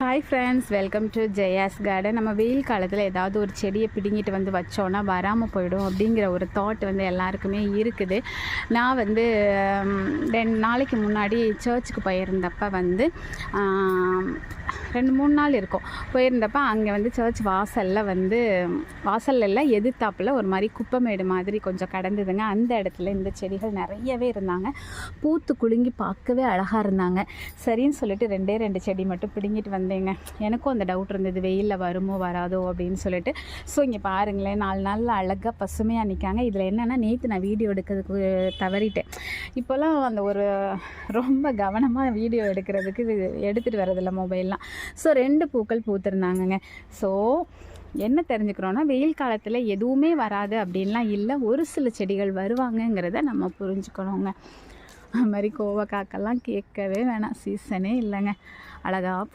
Hi friends welcome to Jaya's garden நம்ம வெயில் காலத்தில் ஏதாவது ஒரு செடியை பிடுங்கிட்டு வந்து வச்சோன்னா வராமல் போயிடும் அப்படிங்கிற ஒரு தாட் வந்து எல்லாருக்குமே இருக்குது. நான் வந்து ரெண்டு நாளைக்கு முன்னாடி சர்ச்சுக்கு போயிருந்தப்ப வந்து ரெண்டு மூணு நாள் இருக்கும். போயிருந்தப்ப அங்கே வந்து சர்ச் வாசலில் வந்து வாசலில் எதிர்த்தாப்பில் ஒரு மாதிரி குப்பமேடு மாதிரி கொஞ்சம் கடந்ததுங்க. அந்த இடத்துல இந்த செடிகள் நிறையவே இருந்தாங்க. பூத்து குலுங்கி பார்க்கவே அழகாக இருந்தாங்க. சரின்னு சொல்லிட்டு ரெண்டே ரெண்டு செடி மட்டும் பிடுங்கிட்டு வந்தேங்க. எனக்கும் அந்த டவுட் இருந்தது. வெயிலில் வருமோ வராதோ அப்படின்னு சொல்லிட்டு. ஸோ இங்கே பாருங்களேன் நாலு நாளில் அழகாக பசுமையாக நிற்காங்க இதில் என்னென்னா நேற்று நான் வீடியோ எடுக்கிறதுக்கு தவறிட்டேன். இப்போல்லாம் அந்த ஒரு ரொம்ப கவனமாக வீடியோ எடுக்கிறதுக்கு எடுத்துகிட்டு வரதில்ல மொபைல்லாம் ஸோ ரெண்டு பூக்கள் பூத்திருந்தாங்கங்க. ஸோ என்ன தெரிஞ்சுக்கிறோன்னா வெயில் காலத்தில் எதுவுமே வராது அப்படின்லாம் இல்லை. ஒரு சில செடிகள் வருவாங்கங்கிறத நம்ம புரிஞ்சுக்கணுங்க. அது மாதிரி கோவக்காக்கெல்லாம் கேட்கவே வேணாம். சீசனே இல்லைங்க. அழகாக பூ